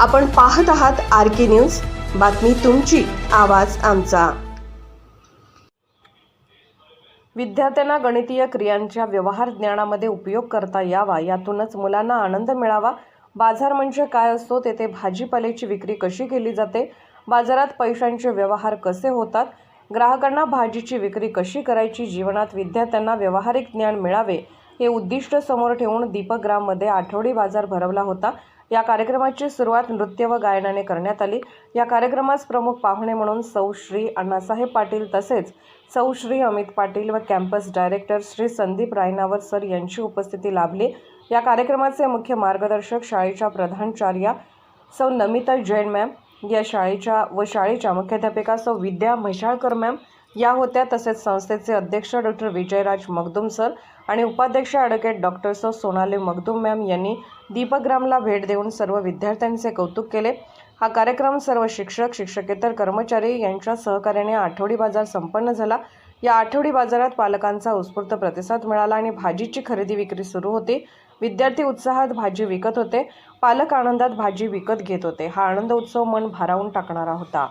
आपण पाहत आहात आर के न्यूज. बातमी तुमची आवाज आमचा. विद्यार्थ्यांना गणितीय क्रियांच्या व्यवहार ज्ञानामध्ये उपयोग करता यावा यातूनच मुलांना आनंद मिळावा. बाजार म्हणजे काय असतो? तेथे भाजीपाल्याची विक्री कशी केली जाते? बाजारात पैशांचे व्यवहार कसे होतात? ग्राहकांना भाजीची विक्री कशी करायची? जीवनात विद्यार्थ्यांना व्यावहारिक ज्ञान मिळावे? हे उद्दिष्ट समोर ठेवून दीपग्राममध्ये आठवडी बाजार भरवला होता. या कार्यक्रमाची सुरुवात नृत्य व गायनाने करण्यात आली. या कार्यक्रमास प्रमुख पाहुणे म्हणून सौ श्री अण्णासाहेब पाटील तसेच सौ श्री अमित पाटील व campus director Shri Sandeep Raynawar sir यांची उपस्थिती लाभली. या कार्यक्रमाचे मुख्य मार्गदर्शक शाळेच्या प्रधानचार्या सौ नमिता जैन मॅम या शाळेच्या व शाळेच्या मुख्याध्यापिका सौ विद्या म्हैशाळकर मॅम या होत्या तसेच संस्थेचे अध्यक्ष डॉक्टर विजयराज मगदुम सर आणि उपाध्यक्ष advocate doctor sir Sonali Magdum ma'am यांनी दीपग्रामला भेट देऊन सर्व विद्यार्थ्यांचे कौतुक केले. हा कार्यक्रम सर्व शिक्षक शिक्षकेतर कर्मचारी यांच्या सहकार्याने आठवडी बाजार संपन्न झाला. या आठवडी बाजारात पालकांचा उत्स्फूर्त प्रतिसाद मिळाला आणि भाजीची खरेदी विक्री सुरू होती. विद्यार्थी उत्साहात भाजी विकत होते. पालक आनंदात भाजी विकत घेत होते. हा आनंद उत्सव मन भारावून टाकणारा होता.